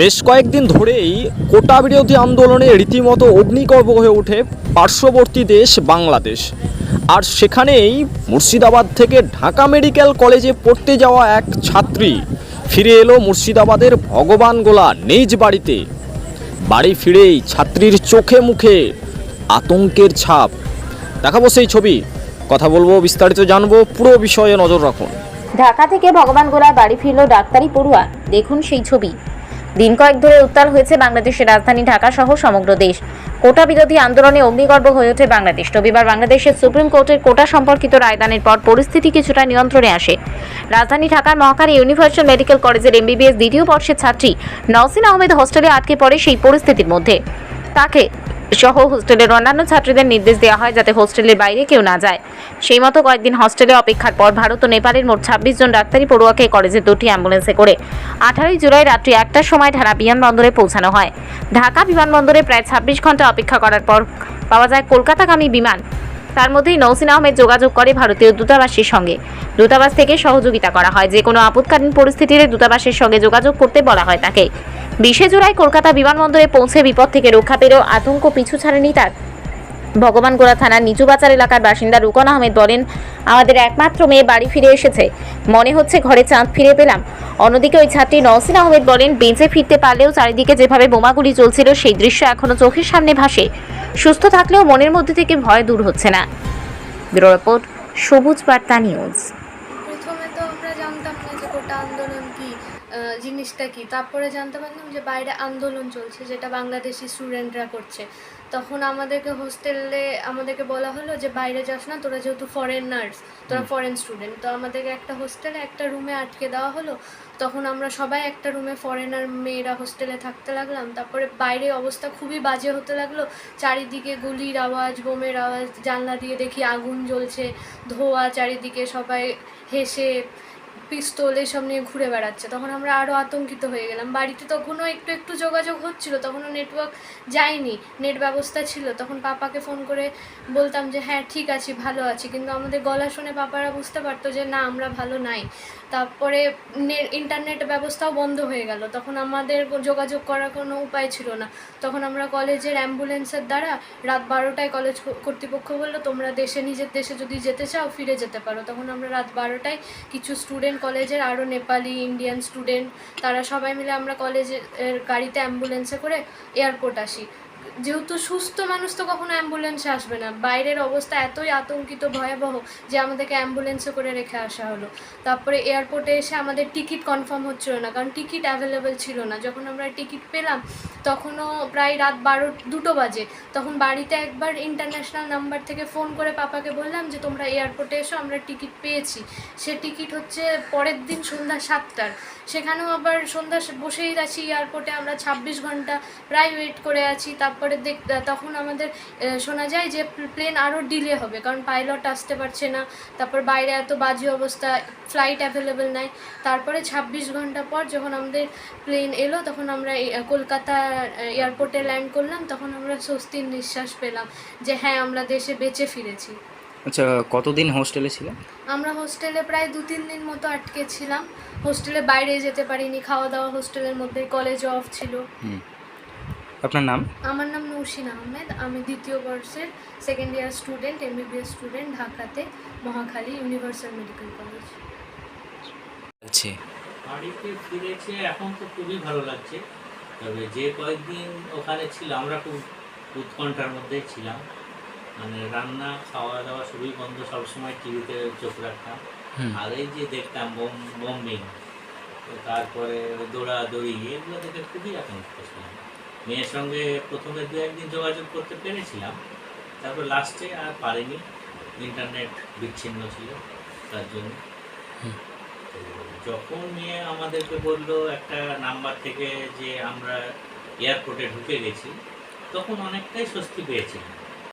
বেশ কয়েকদিন ধরেই কোটা বিরোধী আন্দোলনে রীতিমতো অগ্নিগর্ভ হয়ে ওঠে পার্শ্ববর্তী দেশ বাংলাদেশ। আর সেখানেই মুর্শিদাবাদ থেকে ঢাকা মেডিকেল কলেজে পড়তে যাওয়া এক ছাত্রী ফিরে এলো মুর্শিদাবাদের ভগবান গোলা নিজ বাড়িতে। বাড়ি ফিরেই ছাত্রীর চোখে মুখে আতঙ্কের ছাপ। দেখাবো সেই ছবি। কথা বলব, বিস্তারিত জানব, পুরো বিষয়ে নজর রাখুন। ঢাকা থেকে ভগবান গোলায় বাড়ি ফিরল ডাক্তারি পড়ুয়া। দেখুন সেই ছবি। দিন কয়েক ধরে উত্তাল হয়েছে বাংলাদেশের রাজধানী ঢাকা সহ সমগ্র দেশ। কোটা বিরোধী আন্দোলনে অগ্নিগর্ভ হয়ে ওঠে বাংলাদেশ। রবিবার বাংলাদেশের সুপ্রিম কোর্টের কোটা সম্পর্কিত রায়দানের পর পরিস্থিতি কিছুটা নিয়ন্ত্রণে আসে। রাজধানী ঢাকার মহাকালী ইউনিভার্সাল মেডিকেল কলেজের এমবিবিএস দ্বিতীয় বর্ষের ছাত্রী নওসিন আহমেদ হোস্টেলে আটকে পড়ে সেই পরিস্থিতির মধ্যে। তাকে সহ হোস্টেলের অন্যান্য ছাত্রীদের নির্দেশ দেওয়া হয় যাতে হোস্টেলের বাইরে কেউ না যায়। সেই মতো কয়েকদিন হস্টেলে অপেক্ষার পর ভারত ও নেপালের মোট ছাব্বিশ জন ডাক্তারি পড়ুয়াকে কলেজের দুটি অ্যাম্বুলেন্সে করে আঠারোই জুলাই রাত্রি একটার সময় ঢাকা বিমানবন্দরে পৌঁছানো হয়। ঢাকা বিমানবন্দরে প্রায় ছাব্বিশ ঘণ্টা অপেক্ষা করার পর পাওয়া যায় কলকাতাগামী বিমান। তার মধ্যেই নৌসিন আহমেদ যোগাযোগ করে ভারতীয় দূতাবাসের সঙ্গে। দূতাবাস থেকে সহযোগিতা করা হয়। যে কোনো আপৎকালীন পরিস্থিতিতে দূতাবাসের সঙ্গে যোগাযোগ করতে বলা হয় তাকে। বিশে জুলাই কলকাতা বিমানবন্দরে পৌঁছে বিপদ থেকে রক্ষা পেলেও আতঙ্ক পিছু ছাড়েনি তার। ভগবানগোলা থানার নিচু বাজার এলাকার বাসিন্দা রুকন আহমেদ বলেন, আমাদের একমাত্র মেয়ে বাড়ি ফিরে এসেছে। মনে হচ্ছে ঘরে চাঁদ ফিরে পেলাম। অন্যদিকে ওই ছাত্রী নওসিন আহমেদ বলেন, বেঁচে ফিরতে পারলেও চারিদিকে যেভাবে বোমাগুলি চলছিল, সেই দৃশ্য এখনও চোখের সামনে ভাসে। সুস্থ থাকলেও মনের মধ্যে থেকে ভয় দূর হচ্ছে না। ব্যুরো রিপোর্ট, সবুজ বার্তা নিউজ। জিনিসটা কি? তারপরে জানতে পারলাম যে বাইরে আন্দোলন চলছে যেটা বাংলাদেশি স্টুডেন্টরা করছে। তখন আমাদেরকে হোস্টেলে আমাদেরকে বলা হলো যে বাইরে যাস না তোরা যেহেতু ফরেনার্স তোরা ফরেন স্টুডেন্ট তো আমাদেরকে একটা হোস্টেলে একটা রুমে আটকে দেওয়া হলো। তখন আমরা সবাই একটা রুমে ফরেনার মেয়েরা হোস্টেলে থাকতে লাগলাম। তারপরে বাইরে অবস্থা খুবই বাজে হতে লাগল। চারিদিকে গুলির আওয়াজ বোমের আওয়াজ জানলা দিয়ে দেখি আগুন জ্বলছে ধোয়া চারিদিকে সবাই হেসে পিস্তল এসব নিয়ে ঘুরে বেড়াচ্ছে। তখন আমরা আরও আতঙ্কিত হয়ে গেলাম। বাড়িতে তখনও একটু একটু যোগাযোগ হচ্ছিল, তখনও নেটওয়ার্ক যায়নি নেট ব্যবস্থা ছিল। তখন পাপাকে ফোন করে বলতাম যে হ্যাঁ ঠিক আছি, ভালো আছি। কিন্তু আমাদের গলা শুনে পাপারা বুঝতে পারতো যে, না, আমরা ভালো নাই। তারপরে ইন্টারনেট ব্যবস্থাও বন্ধ হয়ে গেল। তখন আমাদের যোগাযোগ করার কোনো উপায় ছিল না। তখন আমরা কলেজের অ্যাম্বুলেন্সের দ্বারা রাত বারোটায় কলেজ কর্তৃপক্ষ বলল, তোমরা দেশে নিজের দেশে যদি যেতে চাও, ফিরে যেতে পারো। তখন আমরা রাত বারোটায় কিছু স্টুডেন্ট কলেজের আরও নেপালি ইন্ডিয়ান স্টুডেন্ট তারা সবাই মিলে আমরা কলেজের গাড়িতে অ্যাম্বুলেন্সে করে এয়ারপোর্ট আসি। যেহেতু সুস্থ মানুষ তো কখনো অ্যাম্বুলেন্সে আসবে না। বাইরের অবস্থা এতই আতঙ্কিত, ভয়াবহ যে আমাদেরকে অ্যাম্বুলেন্সে করে রেখে আসা হলো। তারপরে এয়ারপোর্টে এসে আমাদের টিকিট কনফার্ম হচ্ছিল না, কারণ টিকিট অ্যাভেলেবেল ছিল না। যখন আমরা টিকিট পেলাম, তখনও প্রায় রাত বারো, দুটো বাজে। তখন বাড়িতে একবার ইন্টারন্যাশনাল নাম্বার থেকে ফোন করে পাপাকে বললাম যে, তোমরা এয়ারপোর্টে এসো, আমরা টিকিট পেয়েছি। সে টিকিট হচ্ছে পরের দিন সন্ধ্যা সাতটার। সেখানেও আবার সন্ধ্যা বসেই আছি এয়ারপোর্টে আমরা ছাব্বিশ ঘণ্টা প্রায় ওয়েট করে আছি। তারপরে দেখ তখন আমাদের শোনা যায় যে প্লেন আরও ডিলে হবে কারণ পাইলট আসতে পারছে না। তারপর বাইরে এত বাজে অবস্থা ফ্লাইট অ্যাভেলেবেল নাই। তারপরে ছাব্বিশ ঘণ্টা পর যখন আমাদের প্লেন এলো তখন আমরা কলকাতা এয়ারপোর্টে ল্যান্ড করলাম তখন আমরা স্বস্তির নিঃশ্বাস পেলাম যে হ্যাঁ আমরা দেশে বেঁচে ফিরেছি। আচ্ছা কতদিন হোস্টেলে ছিলেন? আমরা হোস্টেলে প্রায় দু তিন দিন মতো আটকে ছিলাম। হোস্টেলে বাইরে যেতে পারিনি খাওয়া দাওয়া হোস্টেলের মধ্যে কলেজ অফ ছিল। আপনার নাম? আমার নাম নৌসিন আহমেদ। আমি দ্বিতীয় বর্ষের second year student MBBS student ঢাকাতে মহাখালী ইউনিভার্সাল মেডিকেল কলেজ আচ্ছা। বাড়িতে ফিরেছে এখন তো খুবই ভালো লাগছে। তবে যে কয়েকদিন ওখানে ছিল আমরা খুব উৎকণ্ঠার মধ্যেই ছিলাম। মানে রান্না খাওয়া দাওয়া সবই বন্ধ সবসময় টিভিতে চোখ রাখতাম। আর এই যে দেখতাম বোম বোম্বিং তারপরে দৌড়াদৌড়ি এগুলো দেখে খুবই আতঙ্কিত ছিলাম। মেয়ের সঙ্গে প্রথমে দু একদিন যোগাযোগ করতে পেরেছিলাম তারপর লাস্টে আর পারিনি। ইন্টারনেট বিচ্ছিন্ন ছিল তার জন্য। যখন মেয়ে আমাদেরকে বলল একটা নাম্বার থেকে যে আমরা এয়ারপোর্টে ঢুকে গেছি তখন অনেকটাই স্বস্তি পেয়েছিলাম।